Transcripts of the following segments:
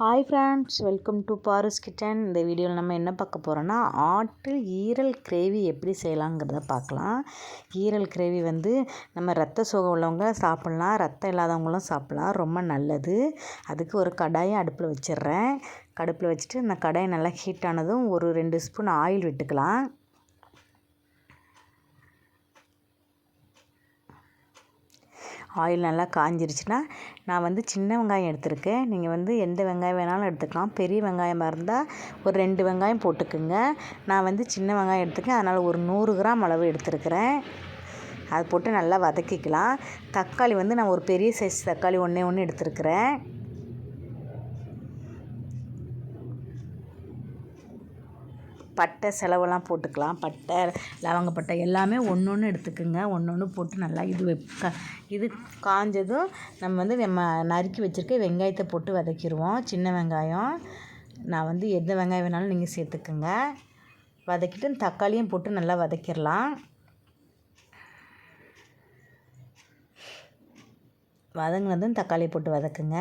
Hi friends welcome to Paris kitchen இந்த வீடியோவில் நம்ம என்ன பார்க்க போகிறோன்னா ஆட்டு ஈரல் கிரேவி எப்படி செய்யலாங்கிறத பார்க்கலாம். ஈரல் கிரேவி வந்து நம்ம ரத்த சோகம் உள்ளவங்க சாப்பிட்லாம் ரத்தம் இல்லாதவங்களும் சாப்பிட்லாம். ரொம்ப நல்லது. அதுக்கு ஒரு கடாயை அடுப்பில் வச்சிடுறேன். கடுப்பில் வச்சுட்டு அந்த கடாயை நல்லா ஹீட் ஆனதும் ஒரு ரெண்டு ஸ்பூன் ஆயில் விட்டுக்கலாம். ஆயில் நல்லா காஞ்சிருச்சுன்னா நான் வந்து சின்ன வெங்காயம் எடுத்திருக்கேன். நீங்கள் வந்து எந்த வெங்காயம் வேணாலும் எடுத்துக்கலாம். பெரிய வெங்காயமாக இருந்தால் ஒரு ரெண்டு வெங்காயம் போட்டுக்குங்க. நான் வந்து சின்ன வெங்காயம் எடுத்துக்கேன் அதனால் ஒரு நூறு கிராம் அளவு எடுத்துருக்கிறேன். அது போட்டு நல்லா வதக்கிக்கலாம். தக்காளி வந்து நான் ஒரு பெரிய சைஸ் தக்காளி ஒன்றே ஒன்று எடுத்துருக்கிறேன். பட்டை செலவெல்லாம் போட்டுக்கலாம். பட்டை லவங்கப்பட்டை எல்லாமே ஒன்று ஒன்று எடுத்துக்கோங்க. ஒன்று ஒன்று போட்டு நல்லா இது க இது காஞ்சதும் நம்ம வந்து நம்ம நறுக்கி வச்சுருக்க வெங்காயத்தை போட்டு வதக்கிடுவோம் சின்ன வெங்காயம். நான் வந்து எந்த வெங்காயம் வேணாலும் நீங்கள் சேர்த்துக்குங்க. வதக்கிட்டு தக்காளியும் போட்டு நல்லா வதக்கிடலாம் வதங்கினதும் தக்காளி போட்டு வதக்குங்க.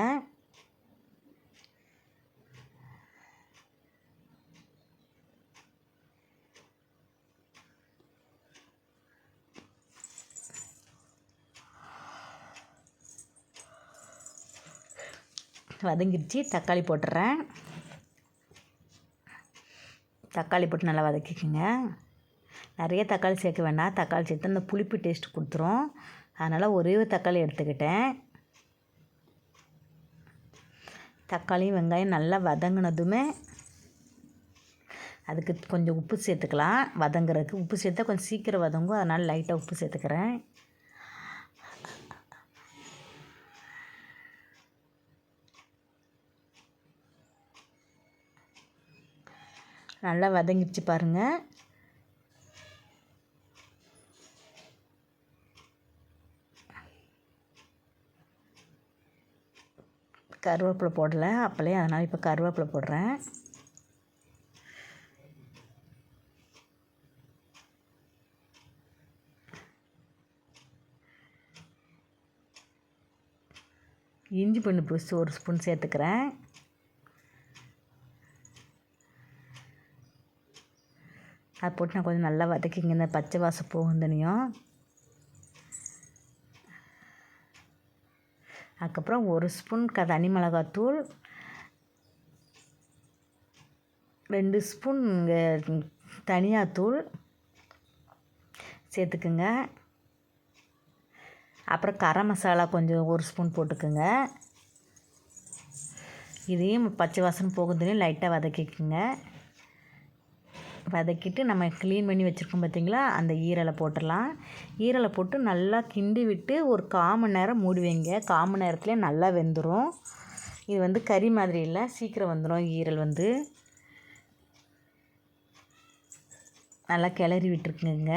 வதங்கிடுச்சு. தக்காளி போட்டுறேன். தக்காளி போட்டு நல்லா வதக்கிக்கோங்க. நிறைய தக்காளி சேர்க்க வேண்டாம். தக்காளி சேர்த்து அந்த புளிப்பு டேஸ்ட் கொடுத்துரும். அதனால் ஒரே ஒரு தக்காளி எடுத்துக்கிட்டேன். தக்காளியும் வெங்காயம் நல்லா வதங்கினதுமே அதுக்கு கொஞ்சம் உப்பு சேர்த்துக்கலாம். வதங்குறதுக்கு உப்பு சேர்த்தா கொஞ்சம் சீக்கிரம் வதங்கும். அதனால் லைட்டாக உப்பு சேர்த்துக்கிறேன். நல்லா வதங்கிடுச்சு பாருங்கள் கருவேப்பிலை போடலை. அப்போலே அதனால் இப்போ கருவேப்பிலை போடுறேன். இஞ்சி பண்ணு புதுசு ஒரு ஸ்பூன் சேர்த்துக்கிறேன். அதை போட்டு நான் கொஞ்சம் நல்லா வதக்கிங்க இந்த பச்சை வாசம் போகும் தனியும் அதுக்கப்புறம் ஒரு ஸ்பூன் க தனி மிளகாத்தூள். ரெண்டு ஸ்பூன் தனியாத்தூள் சேர்த்துக்குங்க. அப்புறம் கரம் மசாலா கொஞ்சம் ஒரு ஸ்பூன் போட்டுக்குங்க. இதையும் பச்சை வாசனை போகுதுன்னு லைட்டாக வதக்கிக்குங்க. வதக்கிட்டு நம்ம க்ளீன் பண்ணி வச்சுருக்கோம் பார்த்திங்களா அந்த ஈரலை போட்டுடலாம். ஈரலை போட்டு நல்லா கிண்டி விட்டு ஒரு காமணி நேரம் மூடி வைங்க காமன் நேரத்துலேயே நல்லா வெந்துடும் இது வந்து கறி மாதிரி இல்லை சீக்கிரம் வந்துடும் ஈரல் வந்து. நல்லா கிளறி விட்டுருக்குங்க.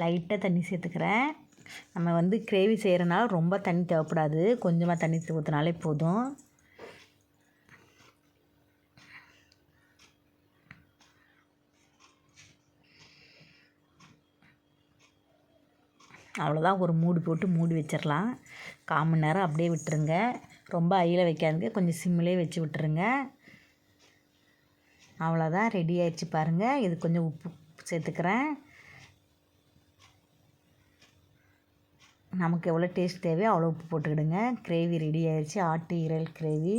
லைட்டாக தண்ணி சேர்த்துக்கிறேன். நம்ம வந்து கிரேவி செய்கிறனால ரொம்ப தண்ணி தேவைப்படாது. கொஞ்சமாக தண்ணி ஊற்றினாலே போதும். அவ்வளோதான் ஒரு மூடி போட்டு மூடி வச்சிடலாம் கால் மணி நேரம் அப்படியே விட்டுருங்க. ரொம்ப ஐயில் வைக்காதுங்க. கொஞ்சம் சிம்மிலே வச்சு விட்டுருங்க. அவ்வளோதான் ரெடி ஆயிடுச்சு பாருங்கள் இது கொஞ்சம் உப்பு சேர்த்துக்கிறேன். நமக்கு எவ்வளோ டேஸ்ட் தேவையோ அவ்வளோ உப்பு போட்டுக்கிடுங்க. கிரேவி ரெடி ஆயிடுச்சு ஆட்டு இறல் கிரேவி.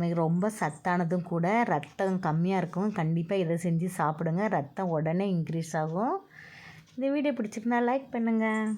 மிக ரொம்ப சத்தானதும் கூட ரத்தம் கம்மியாக இருக்கும். கண்டிப்பாக இதை செஞ்சு சாப்பிடுங்க. ரத்தம் உடனே இன்க்ரீஸ் ஆகும். இந்த வீடியோ பிடிச்சிருந்தா லைக் பண்ணுங்கள்